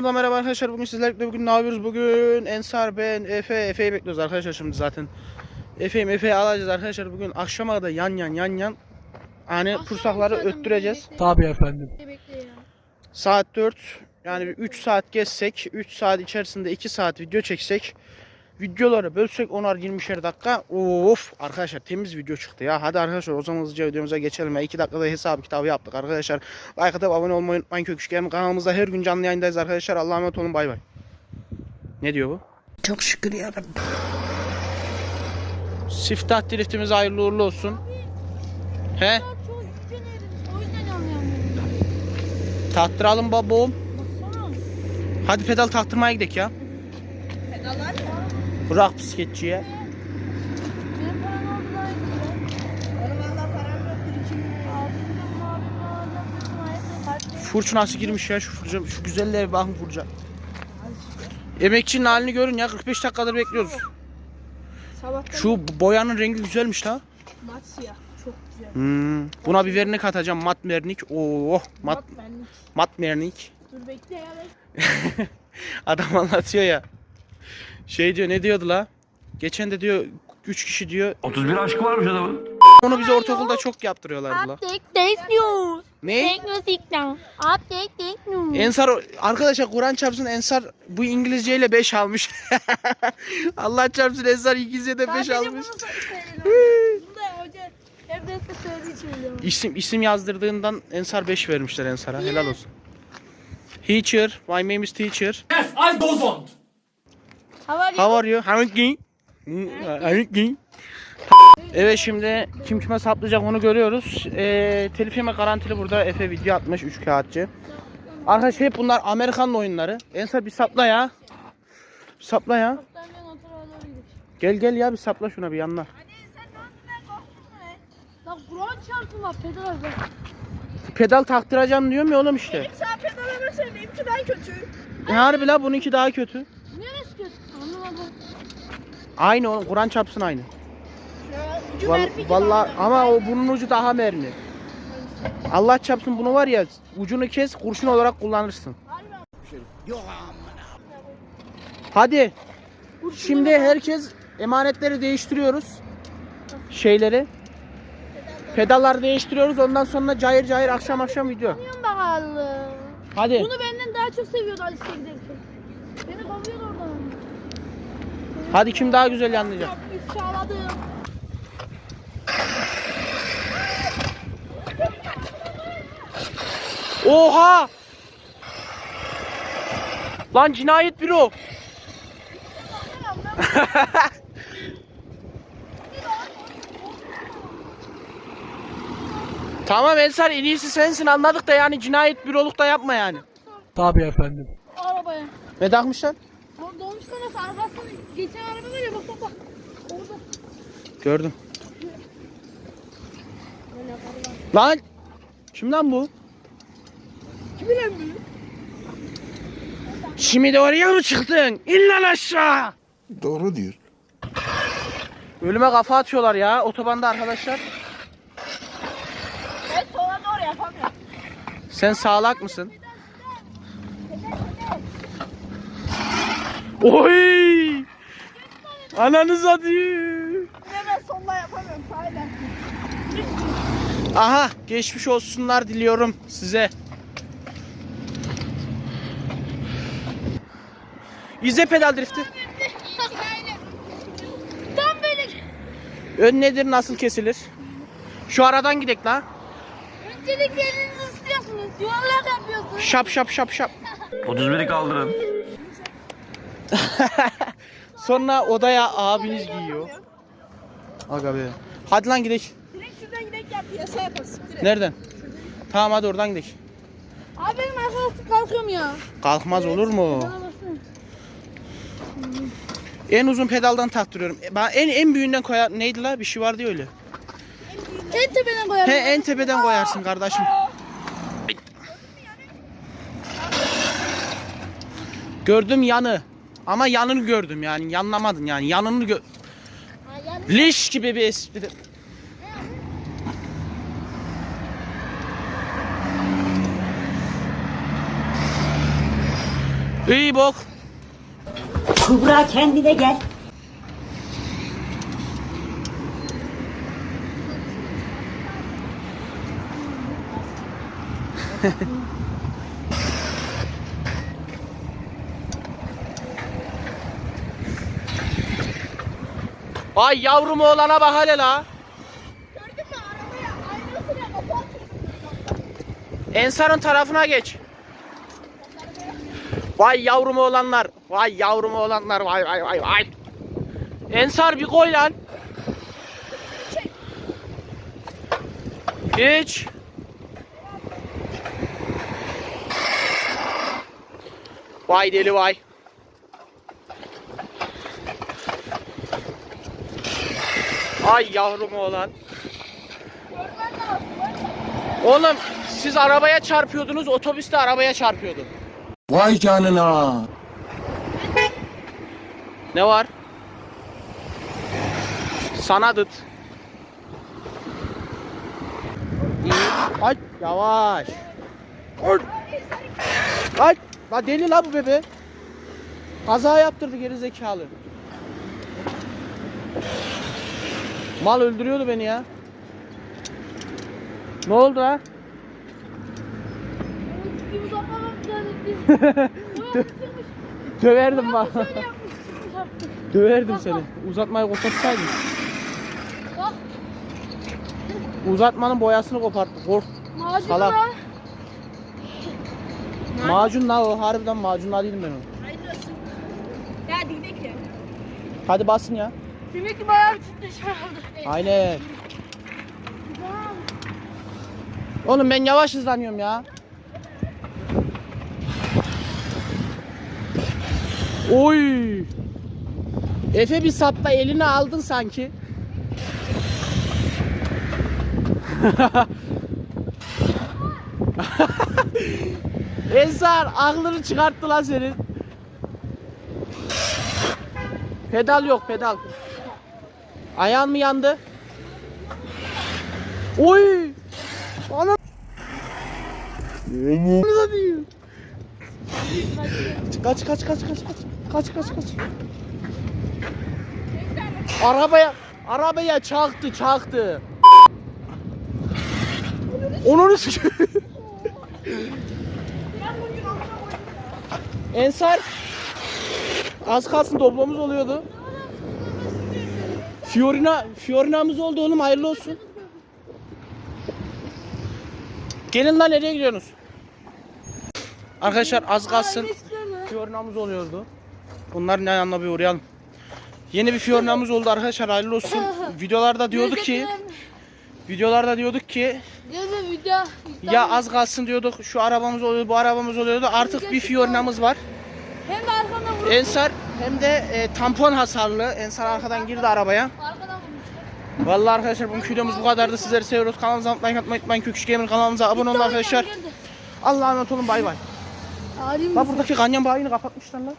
Merhaba merhaba arkadaşlar. Bugün sizlerle bugün ne yapıyoruz? Bugün Ensar ben Efe Efe'yi bekliyoruz arkadaşlar şimdi zaten. Efe'yim Efe'yi alacağız arkadaşlar. Bugün akşama kadar yan yan yan yan hani pursakları öttüreceğiz. Tabii efendim. Bekle ya. saat 4 yani bir 3 saat gezsek 3 saat içerisinde 2 saat video çeksek videoları bölsek 10'ar 20'şer dakika. Of arkadaşlar temiz video çıktı ya. Hadi arkadaşlar o zaman hızlıca videomuza geçelim. Ya 2 dakikada hesap kitabı yaptık arkadaşlar. Like atıp abone olmayı unutmayın kök üçgen kanalımızda. Her gün canlı yayındayız arkadaşlar. Allah'a emanet olun. Bay bay. Ne diyor bu? Çok şükür yarabbim. Siftah driftimiz hayırlı uğurlu olsun. He? Taktıralım babam hadi pedal taktırmaya gidelim ya. Pedallar ya. Bırak bisikletçiye Furç nasıl girmiş ya şu furca şu güzelliğe bakın furca. Emekçinin halini görün ya 45 dakikadır bekliyoruz. Şu boyanın rengi güzelmiş la. mat siyah. Çok güzel. Hmm. Buna bir vernik atacağım mat mernik. Oo mat Mat mernik. Dur bekle ya. Adam anlatıyor ya. Şey diyor ne diyordu la? Geçen de diyor 3 kişi diyor. 31 aşkı varmış adamın. Onu bize ortaokulda çok yaptırıyorlardı la. News. Ne? News signal. Update take news. Ensar arkadaşlar Kur'an çarpsın Ensar bu İngilizceyle 5 almış. Allah çarpsın Ensar İngilizce'de 5 Sadece almış. İsim isim yazdırdığından Ensar 5 vermişler Ensar'a. Helal olsun. Teacher, my name is teacher. How are you? How are you? How are you? How are you? Evet şimdi kim kime saplayacak onu görüyoruz. Ee, telif yeme garantili burada Efe video atmış 3 kağıtçı. Arkadaşlar hep bunlar Amerikan oyunları. Ensar bir sapla ya. Bir sapla ya. Gel gel ya bir sapla şuna bir yanına. Pedal taktıracağım diyorum ya oğlum işte. Sen pedal ömersen benimki daha kötü. E harbi la bununki daha kötü. Aynı oğlum Kur'an çapsın aynı. Ya, ucu Val- mermi gibi Vallahi ama o bunun ucu daha mermi. Allah çapsın bunu var ya ucunu kes kurşun olarak kullanırsın. Hadi. Şimdi herkes emanetleri değiştiriyoruz. Şeyleri. Pedalları değiştiriyoruz. Ondan sonra cayır cayır akşam akşam video. Bilmiyorum bakalım. Hadi. Bunu benden daha çok seviyordu Alice giderken. Beni kovuyordu oradan. Hadi kim daha güzel yanlayacak? Çağladık. Oha! Lan cinayet büro. tamam Ensar en iyisi sensin anladık da yani cinayet büroluk da yapma yani. Tabii efendim. Arabaya. Ne takmışlar? Lan dolmuş kanası arkasını geçen araba var ya bak bak bak. Orada. Gördüm. Lan! Kim lan bu? Kimin emri? Şimdi oraya mı çıktın? İn lan aşağı! Doğru diyor. Ölüme kafa atıyorlar ya otobanda arkadaşlar. Ben sola doğru yapamıyorum. Sen sağlak mısın? Oy! Ananı satayım. Ne ben sola yapamıyorum sahiden. Aha geçmiş olsunlar diliyorum size. İzle pedal drifti. Tam böyle. Ön nedir nasıl kesilir? Şu aradan gidek la. Öncelikle elinizi ısıtıyorsunuz. Yuvarlak yapıyorsunuz. Şap şap şap şap. 31'i kaldırın. Sonra odaya abiniz giyiyor. Aga be. Hadi lan gidelim. Direkt şuradan gidelim yap piyasa yaparsın. Direkt. Nereden? Tamam hadi oradan gidelim. Abi benim arkadaşım kalkıyorum ya. Kalkmaz olur mu? En uzun pedaldan taktırıyorum. E, Ben en en büyüğünden koyar. Neydi la? Bir şey vardı ya öyle. En tepeden koyarım. He en tepeden koyarsın kardeşim. Gördüm yanı. Ama yanını gördüm yani. Yanlamadın yani. Yanını gö... Leş gibi bir espri. İyi bok. Kubra kendine gel. Ay yavrum oğlana bak hele la. Gördün mü arabaya aynasına kapat. Ensar'ın tarafına geç. Vay yavrum oğlanlar. Vay yavrum oğlanlar. Vay vay vay vay. Ensar bir koy lan. Geç. Vay deli vay. Ay yavrum oğlan. Oğlum siz arabaya çarpıyordunuz, otobüs de arabaya çarpıyordu. Vay canına. Ne var? Sanadıt. Ay yavaş. Ay. Ay. La deli la bu bebe. Kaza yaptırdı geri zekalı. Mal öldürüyordu beni ya. Ne oldu uzatmamam zannetti. Döverdim bak. Döverdim seni. Uzatmayı kopartsaydın. Uzatmanın boyasını koparttı. Kork. macunu Salak. da. Macun la o harbiden macunla değilim ben onu. Gidelim. Hadi basın ya. Demek ki bayağı bir titreşme oldu. Aynen. Oğlum ben yavaş hızlanıyorum ya. Oy. Efe bir sapta eline aldın sanki. Ensar aklını çıkarttı lan senin. Pedal yok pedal. Ayağın mı yandı? Oy! Ana! Ne satayım? Kaç kaç kaç kaç kaç. Kaç kaç kaç. Arabaya arabaya çaktı çaktı. Onu Ensar az kalsın doblomuz oluyordu. Fiorina, Fiorina'mız oldu oğlum hayırlı olsun. Gelin lan nereye gidiyorsunuz? Arkadaşlar az kalsın Fiorina'mız oluyordu. Bunların yanına bir uğrayalım. Yeni bir Fiorina'mız oldu arkadaşlar hayırlı olsun. Videolarda diyorduk ki videolarda diyorduk ki ya az kalsın diyorduk şu arabamız oluyor bu arabamız oluyordu artık bir Fiorina'mız var. Hem de arkadan vurup Ensar hem de e, tampon hasarlı. Ensar arkadan girdi arabaya. Vallahi arkadaşlar bugünkü videomuz bu kadardı. Sizleri seviyoruz. Kanalımıza like atmayı unutmayın. Köküş Gamer kanalımıza abone olun arkadaşlar. Allah'a emanet olun. Bay bay. Bak buradaki ganyan bayini kapatmışlar lan.